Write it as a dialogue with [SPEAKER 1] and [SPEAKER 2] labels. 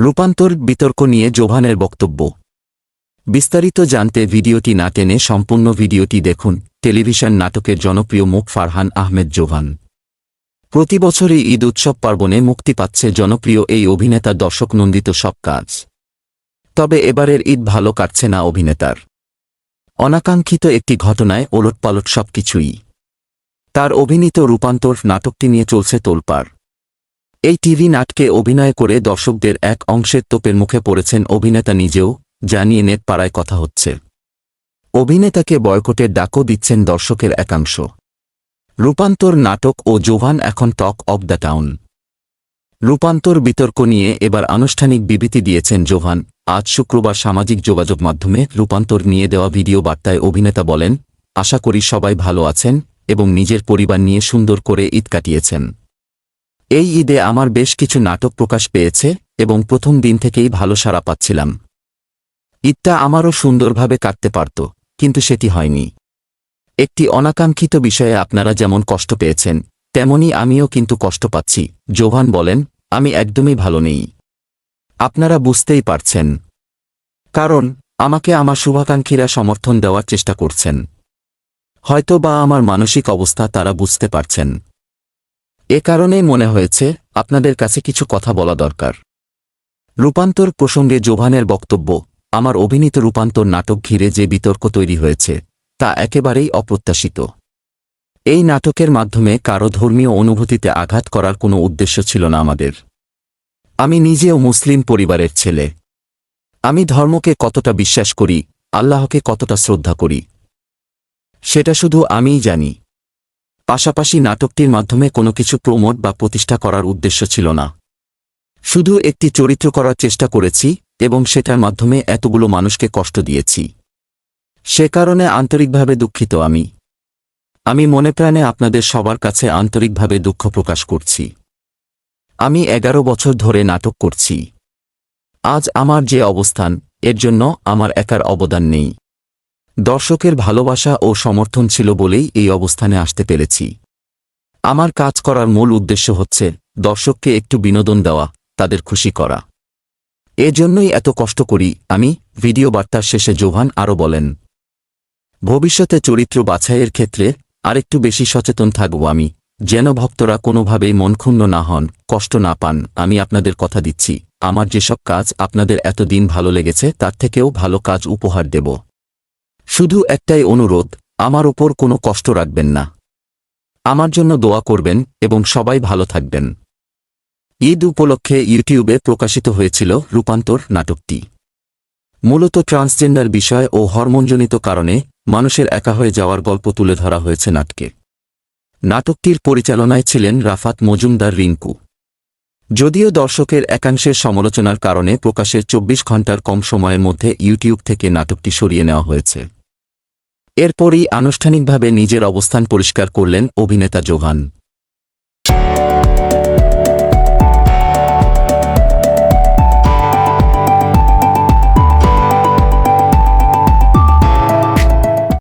[SPEAKER 1] রূপান্তর, বিতর্ক নিয়ে জোভানের বক্তব্য। বিস্তারিত জানতে ভিডিওটি না টেনে সম্পূর্ণ ভিডিওটি দেখুন, টেলিভিশন নাটকের জনপ্রিয় মুখ ফারহান আহমেদ জোভান। প্রতি বছরই ঈদ উৎসব পার্বণে মুক্তি পাচ্ছে জনপ্রিয় এই অভিনেতা দর্শক নন্দিত সব কাজ। তবে এবারের ঈদ ভালো কাটছে না অভিনেতার। অনাকাঙ্ক্ষিত একটি ঘটনায় ওলটপালট সবকিছুই। তার অভিনীত রূপান্তর নাটকটি নিয়ে চলছে তোলপাড়। এই টিভি নাটকে অভিনয় করে দর্শকদের এক অংশের তোপের মুখে পড়েছেন অভিনেতা নিজেও, যা নিয়ে নেট পাড়ায় কথা হচ্ছে। অভিনেতাকে বয়কটের ডাকও দিচ্ছেন দর্শকের একাংশ। রূপান্তর নাটক ও জোভান এখন টক অব দ্য টাউন। রূপান্তর বিতর্ক নিয়ে এবার আনুষ্ঠানিক বিবৃতি দিয়েছেন জোভান। আজ শুক্রবার সামাজিক যোগাযোগ মাধ্যমে রূপান্তর নিয়ে দেওয়া ভিডিও বার্তায় অভিনেতা বলেন, আশা করি সবাই ভালো আছেন এবং নিজের পরিবার নিয়ে সুন্দর করে ঈদ কাটিয়েছেন। এই ঈদে আমার বেশ কিছু নাটক প্রকাশ পেয়েছে এবং প্রথম দিন থেকেই ভালো সাড়া পাচ্ছিলাম। ঈদটা আমারও সুন্দরভাবে কাটতে পারত, কিন্তু সেটি হয়নি। একটি অনাকাঙ্ক্ষিত বিষয়ে আপনারা যেমন কষ্ট পেয়েছেন, তেমনি আমিও কিন্তু কষ্ট পাচ্ছি। জোভান বলেন, আমি একদমই ভালো নেই। আপনারা বুঝতেই পারছেন। কারণ, আমাকে আমার শুভাকাঙ্ক্ষীরা সমর্থন দেওয়ার চেষ্টা করছেন। হয়তো বা আমার মানসিক অবস্থা তারা বুঝতে পারছেন। এ কারণেই মনে হয়েছে, আপনাদের কাছে কিছু কথা বলা দরকার। রূপান্তর প্রসঙ্গে জোভানের বক্তব্য, আমার অভিনীত রূপান্তর নাটক ঘিরে যে বিতর্ক তৈরি হয়েছে, তা একেবারেই অপ্রত্যাশিত। এই নাটকের মাধ্যমে কারও ধর্মীয় অনুভূতিতে আঘাত করার কোনো উদ্দেশ্য ছিল না আমাদের। আমি নিজেও মুসলিম পরিবারের ছেলে। আমি ধর্মকে কতটা বিশ্বাস করি, আল্লাহকে কতটা শ্রদ্ধা করি, সেটা শুধু আমিই জানি। পাশাপাশি নাটকটির মাধ্যমে কোনো কিছু প্রমোট বা প্রতিষ্ঠা করার উদ্দেশ্য ছিল না। শুধু একটি চরিত্র করার চেষ্টা করেছি এবং সেটার মাধ্যমে এতগুলো মানুষকে কষ্ট দিয়েছি। সে কারণে আন্তরিকভাবে দুঃখিত আমি। আমি মনে প্রাণে আপনাদের সবার কাছে আন্তরিকভাবে দুঃখ প্রকাশ করছি। আমি এগারো বছর ধরে নাটক করছি। আজ আমার যে অবস্থান, এর জন্য আমার একার অবদান নেই। দর্শকের ভালোবাসা ও সমর্থন ছিল বলেই এই অবস্থানে আসতে পেরেছি। আমার কাজ করার মূল উদ্দেশ্য হচ্ছে, দর্শককে একটু বিনোদন দেওয়া, তাদের খুশি করা। এজন্যই এত কষ্ট করি, আমি, ভিডিও বার্তার শেষে জোভান আরও বলেন। ভবিষ্যতে চরিত্র বাছাইয়ের ক্ষেত্রে আরেকটু বেশি সচেতন থাকব আমি, যেন ভক্তরা কোনোভাবেই মনক্ষুণ্ণ না হন, কষ্ট না পান, আমি আপনাদের কথা দিচ্ছি, আমার যেসব কাজ আপনাদের এতদিন ভালো লেগেছে তার থেকেও ভালো কাজ উপহার দেব। শুধু একটাই অনুরোধ, আমার ওপর কোনো কষ্ট রাখবেন না। আমার জন্য দোয়া করবেন এবং সবাই ভালো থাকবেন। ঈদ উপলক্ষে ইউটিউবে প্রকাশিত হয়েছিল রূপান্তর নাটকটি। মূলত ট্রান্সজেন্ডার বিষয় ও হরমোনজনিত কারণে মানুষের একা হয়ে যাওয়ার গল্প তুলে ধরা হয়েছে নাটকে। নাটকটির পরিচালনায় ছিলেন রাফাত মজুমদার রিঙ্কু। যদিও দর্শকের একাংশের সমালোচনার কারণে প্রকাশের চব্বিশ ঘণ্টার কম সময়ের মধ্যে ইউটিউব থেকে নাটকটি সরিয়ে নেওয়া হয়েছে। এরপরই আনুষ্ঠানিকভাবে নিজের অবস্থান পরিষ্কার করলেন অভিনেতা জোভান